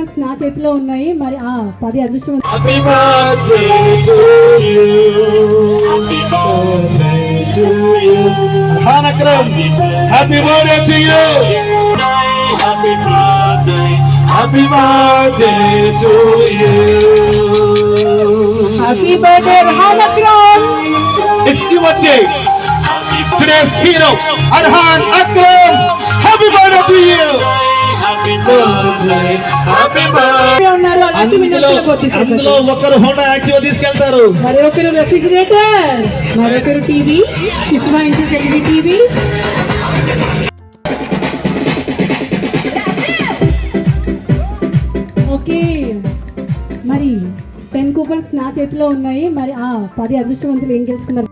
Ten coupons నా చేతిలో ఉన్నాయి మరి ఆ పది అదృష్టం Happy birthday to you. Happy birthday to you. Hanakram, happy birthday to you. Happy birthday, happy birthday to you. Happy birthday Ramakram It's your birthday. Today's hero, Arhan Akram. Happy birthday to you. అందులో ఒకరు Honda Activa తీసుకెళ్తారు. మరి ఒకరు refrigerator మరొకరు TV six inches LED TV. Okay మరి ten coupons నా చేతిలో ఉన్నాయి మరి ఆ పది అదృష్టవంతులు ఏం గెలుచుకున్నారు?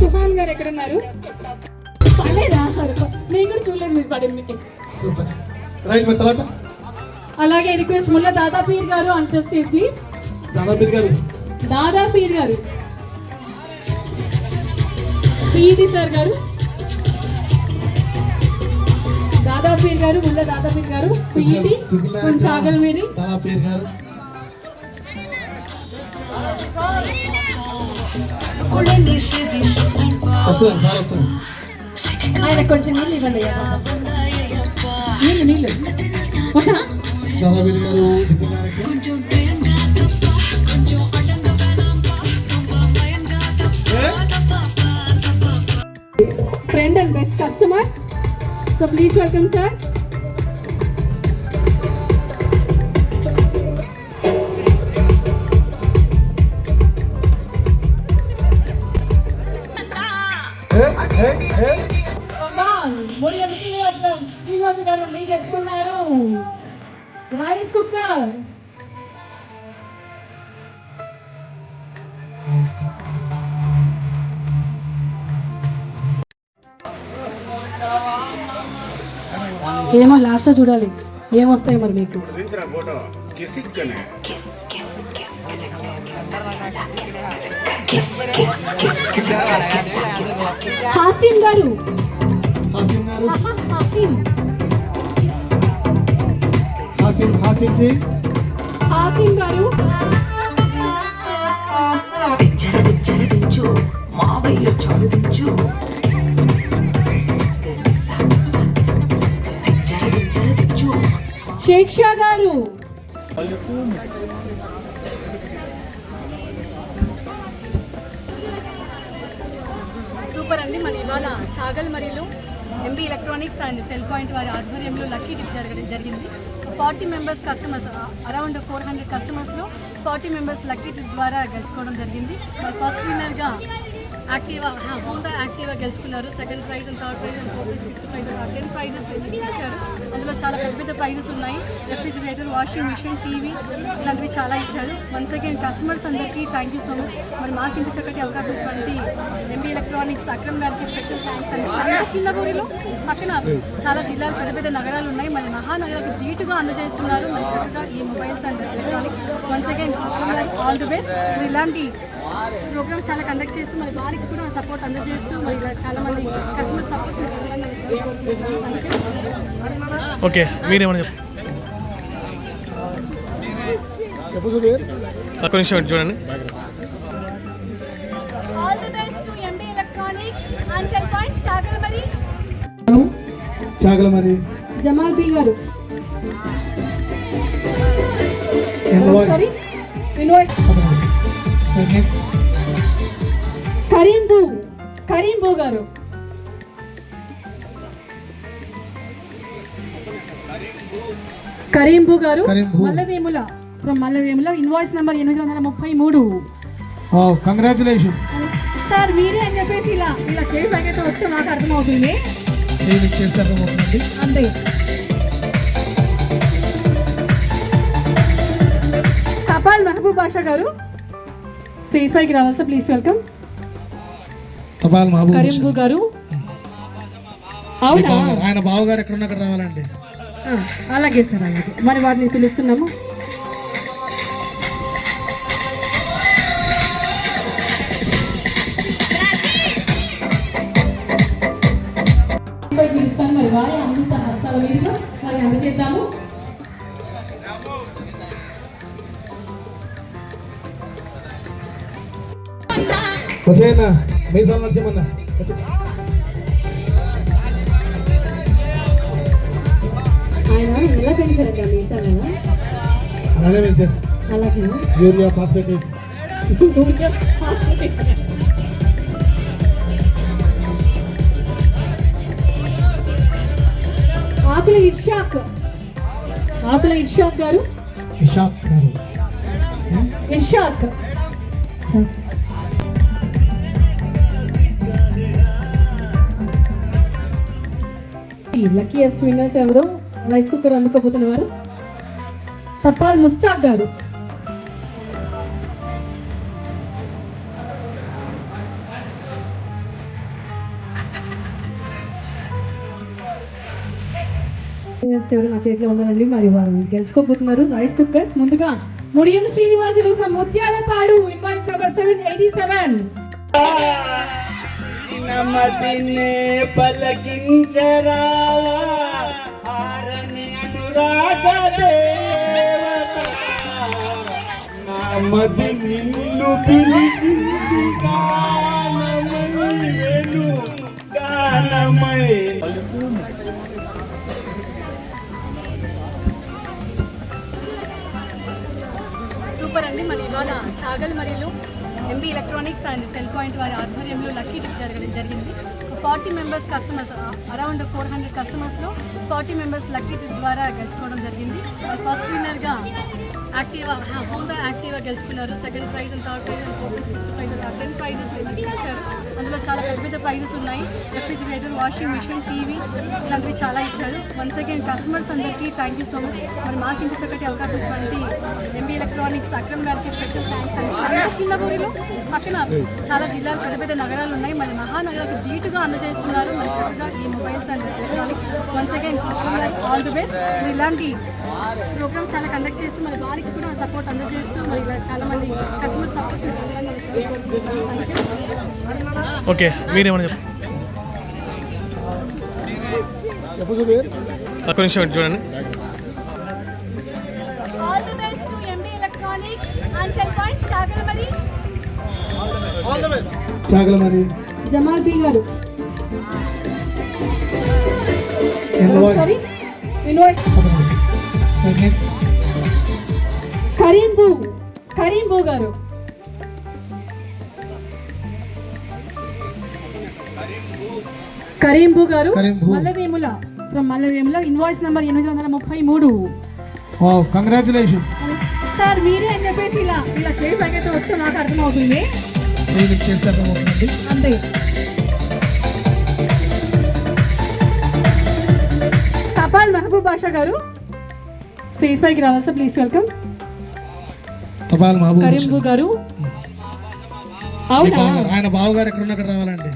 సుహాన్ గారు ఎక్కడ ఉన్నారు పడలేదా నేను కూడా చూడలేదు మీరు పడింది సూపర్. రైట్ మరి తర్వాత? అలాగే రిక్వెస్ట్ ముల్ల దాదా పీర్ గారు అంత స్టేజ్ ప్లీజ్ దాదాపీర్ గారు? దాదా పీర్ గారు. పీడి సార్ గారు. దాదా పీర్ గారు ముల్ల దాదా పీర్ గారు. పీడి కొంచెం ఆగలి మీది. దాదాపీర్ గారు. వస్తున్నాను సార్ వస్తున్నాను ఆయన కొంచెం నీళ్ళు ఇవ్వండి నీళ్ళు నీళ్ళు ఓకే దాదాపీర్ గారు డిసెంబర్ గారికి friend and best customer so please welcome sir తెచ్చుకున్నారు రైస్ కుక్కర్ ఏమో లాస్ట్ చూడాలి ఏమొస్తాయి మరి మీకు హాసిం గారు హాసిం గారు హాసిం హాసిం హాసిం జీ హాసిం గారు దించు మావయ్య చాలు దించు దించర దించర దించు గారు. సూపర్ అండి. మన ఇవాళ చాగల్ మరిలో MB electronics and cell point వారి ఆధ్వర్యంలో లక్కీ డిప్ జరగడం జరిగింది. Forty members customers around four hundred కస్టమర్స్లో forty members lucky trip ద్వారా గెలుచుకోవడం జరిగింది. ఫస్ట్ విన్నర్గా యాక్టివా హోండా యాక్టివా గెలుచుకున్నారు. Second prize and third prize and fourth prize fifth prize ten prizes ఇచ్చారు అందులో చాలా పెద్ద పెద్ద ప్రైజెస్ ఉన్నాయి. రెఫ్రిజిరేటర్ వాషింగ్ మిషన్ టీవీ ఇలాంటివి చాలా ఇచ్చారు. వన్స్ అగైన్ కస్టమర్స్ అందరికీ థ్యాంక్ యూ సో మచ్ మరి మాకు ఇంత చక్కటి అవకాశం ఇచ్చినటువంటి ఎంబీ ఎలక్ట్రానిక్స్ అక్రమ్ గారికి స్పెషల్ థ్యాంక్స్ అండి. చిన్న ఊరిలో పక్కన చాలా జిల్లాలు పెద్ద పెద్ద నగరాలు ఉన్నాయి. మరి మహానగరాలకు ధీటుగా అందజేస్తున్నారు. మరి చక్కగా ఈ mobiles and electronics once again all the best ఇలాంటి ప్రోగ్రామ్స్ చాలా కండక్ట్ చేస్తూ మరి వారికి కూడా సపోర్ట్ అందజేస్తూ మరి ఇలా చాలా మంది కస్టమర్ సపోర్ట్ ఓకే మీరేమని చెప్పు ఒక్క నిమిషం చూడండి. All the best to MB electronics and cell point చాకలమరి Chagalamarri Jamal Bi గారు. Sorry. Invite next Karim Bu Karim Bu గారు కరీం బూ. గారు. Mallavemula. From Mallavemula invoice number ఎనిమిది వందల ముప్పై మూడు. కంగ్రాచులేషన్స్ సార్ మీరే అని చెప్పేసి ఇలా ఇలా చేసి ప్యాకెట్ వస్తే నాకు అర్థమవుతుంది. అంతే. తపాల్ మహబూబ్ బాషా గారు స్టేజ్ పైకి రావాల్సి ప్లీజ్ వెల్కమ్. తపాల్ మహబూబ్ కరీంబు గారు. అవునా? ఆయన బావగారు ఎక్కడ అక్కడ రావాలండి. అలాగే సార్ అలాగే. మరి వాటిని పిలుస్తున్నాము. పిలుస్తాను. మరి వారి అమృత హస్తాల మీదుగా అందజేద్దాము వచ్చేయన్నా మీసాలు నడిచేమన్నా వచ్చే ఆయన ఎలా పెంచారండి మీసాలను అలానే పెంచారు అలాగే. యూరియా ఫాస్ఫేట్ వేసి. ఆకుల ఇర్షాక్. ఆకుల ఇర్షాక్ గారు? ఇషాక్ గారు. ఇర్షాక్ లక్కీయెస్ట్ విన్నర్స్ ఎవరు రైస్ కుక్కర్ అందుకోబోతున్నవారు తప్పాల్ ముస్టాక్ గారు. ఎవరు నా చేతిలో ఉన్నారండి? మరి వాళ్ళు గెలుచుకోబోతున్నారు. రైస్ కుక్కర్స్ ముందుగా Mudiyam Srinivasulu from Mutyalapadu invoice number seven eighty seven నమదినే పలకించరా. ఆరని అనురాగ దేవత. నమది నిన్ను పిలిచింది గానమై వెను గానమై. సూపర్ అండి మరి ఇవాళ చాగల్ మరియు MB electronics and cell point వారి ఆధ్వర్యంలో లక్కీ ట్రిప్ జరగడం జరిగింది. Forty members customers around four hundred కస్టమర్స్లో forty members lucky trip ద్వారా గెలుచుకోవడం జరిగింది. ఫస్ట్ విన్నర్గా యాక్టివా హోండా యాక్టివా గెలుచుకున్నారు. Second prize and third prize and fourth fifth prize ten prizes ఇచ్చారు. చాలా పెద్ద పెద్ద ప్రైజెస్ ఉన్నాయి. రెఫ్రిజిరేటర్ వాషింగ్ మిషన్ టీవీ ఇలాంటివి చాలా ఇచ్చారు. వన్స్ అగైన్ కస్టమర్స్ అందరికీ థ్యాంక్ యూ సో మచ్ మరి మాకు ఇంత చక్కటి అవకాశం ఇచ్చినటువంటి ఎంబీ ఎలక్ట్రానిక్స్ అక్రమ్ గారికి స్పెషల్ థ్యాంక్స్ అండి. చిన్న ఊరిలో పక్కన చాలా జిల్లాలు పెద్ద పెద్ద నగరాలు ఉన్నాయి. మరి మహానగరాలకు ధీటుగా అందజేస్తున్నారు. మరి చక్కగా ఈ mobiles and electronics once again all the best ఇలాంటి ప్రోగ్రామ్స్ చాలా కండక్ట్ చేస్తూ మరి వారికి కూడా సపోర్ట్ అందజేస్తూ మరి ఇలా చాలా మంది కస్టమర్ సపోర్ట్ ఓకే మీరేమని చెప్పు చెప్పు సుబీర్ ఒక్క నిమిషం చూడండి. All the best to MB electronics and cell point Chagalamarri Chagalamarri Jamal Bi గారు. ఇన్వాయిస్ ఇన్వాయిస్ కరీంబు కరీంబు గారు. కరీంబు గారు. Mallavemula from Mallavemula invoice number ఎనిమిది వందల ముప్పై మూడు. వావ్ కంగ్రాచులేషన్ సార్ మీరే అని చెప్పేసి ఇలా ఇలా చేసి పైకైతే వస్తే నాకు అర్థమవుతుంది. అంతే. తపాల్ మహబూబ్ బాషా గారు స్టేజ్ పైకి రావాల్సి ప్లీజ్ వెల్కమ్. తపాల్ మహబూబ్ కరీంబు గారు. అవునా? బావగారు, ఆయన బావగారు ఎక్కడ అక్కడ రావాలండి.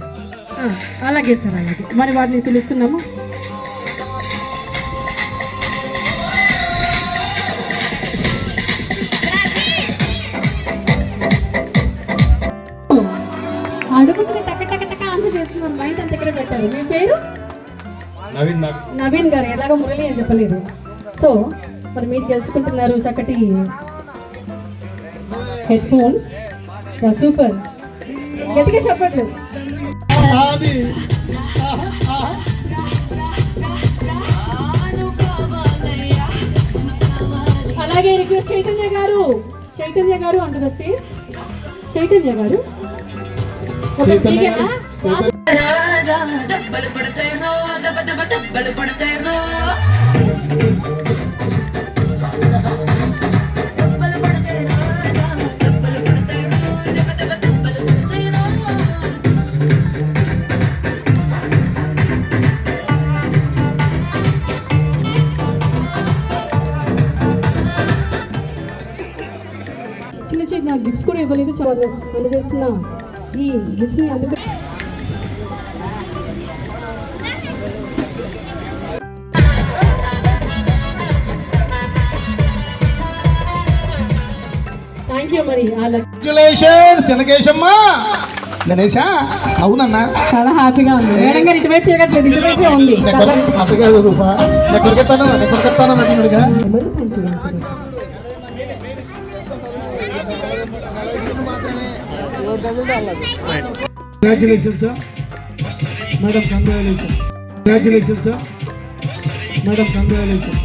అలాగే సార్ అలాగే. మరి వాటిని పిలుస్తున్నాము. అడుగుతున్న టక టక టక ఆన్సర్ చేస్తున్నాను మైండ్ అంత ఇక్కడ పెట్టారు. మీ పేరు? నవీన్ గారు. ఎలాగో మురళి అని చెప్పలేదు. సో మరి మీరు గెలుచుకుంటున్నారు చక్కటి హెడ్ ఫోన్స్ సూపర్. గట్టిగా చెప్పట్లేదు. అది అలాగే రిక్వెస్ట్ చైతన్య గారు. చైతన్య గారు అంటుంది స్టేజ్ చైతన్య గారు. రాజా దెబ్బలు పడతాయి కూడా ఇవ్వలేదు. చాలా అందజేస్తున్న ఈ గిఫ్ట్ని అందుకు గణేశా అవునన్నా. చాలా హ్యాపీగా ఉంది. మేడం గారు ఇటువైపు తిరగట్లేదు ఇటువైపే ఉంది. అప్పగా రూపా. నేను కొరికెత్తాను నేను కొరికెత్తాను అంటున్నాడుగా congratulations madam congratulations congratulations madam congratulations